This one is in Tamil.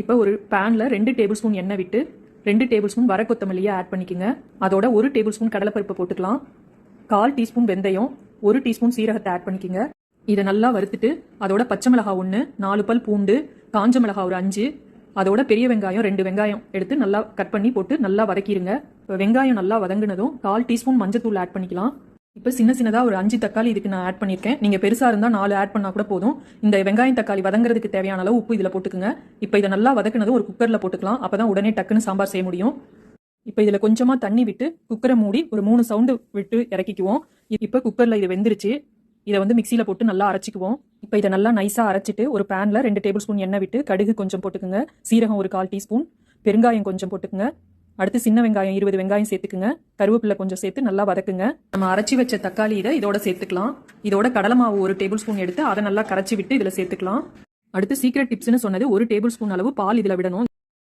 இப்போ ஒரு பேனில் ரெண்டு டேபிள் ஸ்பூன் எண்ணெய் விட்டு ரெண்டு டேபிள் ஸ்பூன் வர கொத்தமல்லியை ஆட் பண்ணிக்கோங்க. அதோட ஒரு டேபிள் ஸ்பூன் கடலைப்பருப்பு போட்டுக்கலாம். கால் டீஸ்பூன் வெந்தயம் ஒரு டீஸ்பூன் சீரகத்தை ஆட் பண்ணிக்கோங்க. இதை நல்லா வறுத்துட்டு அதோட பச்சை மிளகாய் ஒன்று நாலு பல் பூண்டு காஞ்ச மிளகாய் ஒரு அஞ்சு அதோட பெரிய வெங்காயம் ரெண்டு வெங்காயம் எடுத்து நல்லா கட் பண்ணி போட்டு நல்லா வதக்கிடுங்க வெங்காயம் நல்லா வதங்கினதும் கால் டீஸ்பூன் மஞ்சத்தூள் ஆட் பண்ணிக்கலாம். இப்போ சின்ன சின்னதாக ஒரு அஞ்சு தக்காளி இதுக்கு நான் ஆட் பண்ணியிருக்கேன். நீங்கள் பெருசாக இருந்தால் நாலு ஆட் பண்ணால் கூட போதும். இந்த வெங்காயம் தக்காளி வதங்குறதுக்கு தேவையான அளவு உப்பு இதில் போட்டுக்குங்க. இப்போ இதை நல்லா வதக்குனதும் ஒரு குக்கரில் போட்டுக்கலாம். அப்போ தான் உடனே டக்குன்னு சாம்பார் செய்ய முடியும். இப்போ இதில் கொஞ்சமாக தண்ணி விட்டு குக்கரை மூடி ஒரு மூணு சவுண்டு விட்டு இறக்கிக்குவோம். இப்போ குக்கரில் இது வெந்துருச்சு. இதை வந்து மிக்சியில் போட்டு நல்லா அரைச்சிக்குவோம். இப்போ இதை நல்லா நைஸாக அரைச்சிட்டு ஒரு பேனில் ரெண்டு டேபிள் ஸ்பூன் எண்ணெய் விட்டு கடுகு கொஞ்சம் போட்டுக்குங்க. சீரகம் ஒரு கால் டீஸ்பூன். பெருங்காயம் கொஞ்சம் போட்டுக்குங்க. அடுத்து சின்ன வெங்காயம் இருபது வெங்காயம் சேர்த்துக்குங்க. கருவேப்பிலை கொஞ்சம் சேர்த்து நல்லா வதக்குங்க. நம்ம அரைச்சி வச்ச தக்காளி இதை இதோட சேர்த்துக்கலாம். இதோட கடலை மாவு ஒரு டேபிள் ஸ்பூன் எடுத்து அதை நல்லா கரைச்சி விட்டு இதில் சேர்த்துக்கலாம். அடுத்து சீக்கிரட் டிப்ஸ்னு சொன்னது ஒரு டேபிள் ஸ்பூன் அளவு பால் இதில் விடணும்.